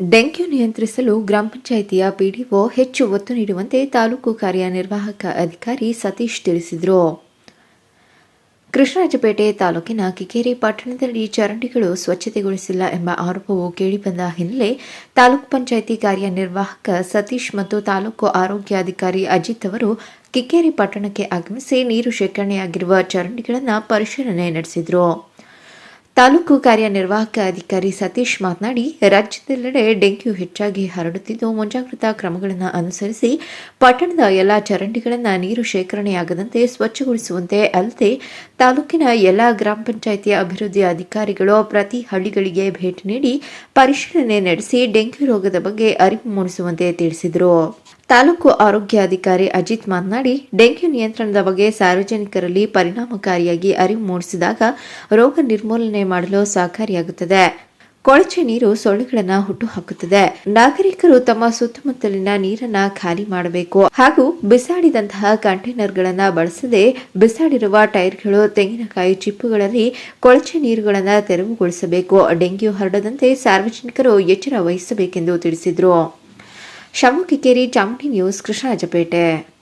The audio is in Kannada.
ಡೆಂಗ್ಯೂ ನಿಯಂತ್ರಿಸಲು ಗ್ರಾಮ ಪಂಚಾಯಿತಿಯ ಪಿಡಿಒ ಹೆಚ್ಚು ಒತ್ತು ನೀಡುವಂತೆ ತಾಲೂಕು ಕಾರ್ಯನಿರ್ವಾಹಕ ಅಧಿಕಾರಿ ಸತೀಶ್ ತಿಳಿಸಿದರು. ಕೃಷ್ಣರಾಜಪೇಟೆ ತಾಲೂಕಿನ ಕಿಕೇರಿ ಪಟ್ಟಣದಲ್ಲಿ ಚರಂಡಿಗಳು ಸ್ವಚ್ಛತೆಗೊಳಿಸಿಲ್ಲ ಎಂಬ ಆರೋಪವು ಕೇಳಿಬಂದ ಹಿನ್ನೆಲೆ ತಾಲೂಕು ಪಂಚಾಯಿತಿ ಕಾರ್ಯನಿರ್ವಾಹಕ ಸತೀಶ್ ಮತ್ತು ತಾಲೂಕು ಆರೋಗ್ಯಾಧಿಕಾರಿ ಅಜಿತ್ ಅವರು ಕಿಕ್ಕೇರಿ ಪಟ್ಟಣಕ್ಕೆ ಆಗಮಿಸಿ ನೀರು ಶೇಖರಣೆಯಾಗಿರುವ ಚರಂಡಿಗಳನ್ನು ಪರಿಶೀಲನೆ ನಡೆಸಿದರು. ತಾಲೂಕು ಕಾರ್ಯನಿರ್ವಾಹಕ ಅಧಿಕಾರಿ ಸತೀಶ್ ಮಾತನಾಡಿ, ರಾಜ್ಯದೆಲ್ಲೆಡೆ ಡೆಂಗ್ಯೂ ಹೆಚ್ಚಾಗಿ ಹರಡುತ್ತಿದ್ದು, ಮುಂಜಾಗ್ರತಾ ಕ್ರಮಗಳನ್ನು ಅನುಸರಿಸಿ ಪಟ್ಟಣದ ಎಲ್ಲಾ ಚರಂಡಿಗಳನ್ನು ನೀರು ಶೇಖರಣೆಯಾಗದಂತೆ ಸ್ವಚ್ಛಗೊಳಿಸುವಂತೆ ಅಲ್ಲದೆ ತಾಲೂಕಿನ ಎಲ್ಲ ಗ್ರಾಮ ಪಂಚಾಯಿತಿ ಅಭಿವೃದ್ಧಿ ಅಧಿಕಾರಿಗಳು ಪ್ರತಿ ಹಳ್ಳಿಗಳಿಗೆ ಭೇಟಿ ನೀಡಿ ಪರಿಶೀಲನೆ ನಡೆಸಿ ಡೆಂಗ್ಯೂ ರೋಗದ ಬಗ್ಗೆ ಅರಿವು ಮೂಡಿಸುವಂತೆ ತಿಳಿಸಿದರು. ತಾಲೂಕು ಆರೋಗ್ಯಾಧಿಕಾರಿ ಅಜಿತ್ ಮಾತನಾಡಿ, ಡೆಂಗ್ಯೂ ನಿಯಂತ್ರಣದ ಬಗ್ಗೆ ಸಾರ್ವಜನಿಕರಲ್ಲಿ ಪರಿಣಾಮಕಾರಿಯಾಗಿ ಅರಿವು ಮೂಡಿಸಿದಾಗ ರೋಗ ನಿರ್ಮೂಲನೆ ಮಾಡಲು ಸಹಕಾರಿಯಾಗುತ್ತದೆ. ಕೊಳಚೆ ನೀರು ಸೊಳ್ಳೆಗಳನ್ನ ಹುಟ್ಟು ಹಾಕುತ್ತದೆ ನಾಗರಿಕರು ತಮ್ಮ ಸುತ್ತಮುತ್ತಲಿನ ನೀರನ್ನ ಖಾಲಿ ಮಾಡಬೇಕು. ಹಾಗೂ ಬಿಸಾಡಿದಂತಹ ಕಂಟೈನರ್ಗಳನ್ನು ಬಳಸದೆ ಬಿಸಾಡಿರುವ ಟೈರ್ಗಳು, ತೆಂಗಿನಕಾಯಿ ಚಿಪ್ಪುಗಳಲ್ಲಿ ಕೊಳಚೆ ನೀರುಗಳನ್ನ ತೆರವುಗೊಳಿಸಬೇಕು. ಡೆಂಗ್ಯೂ ಹರಡದಂತೆ ಸಾರ್ವಜನಿಕರು ಎಚ್ಚರ ವಹಿಸಬೇಕೆಂದು ತಿಳಿಸಿದರು. ಶಮು ಚಾಮುಂಡಿ ನ್ಯೂಸ್, ಕೃಷ್ಣರಾಜಪೇಟೆ.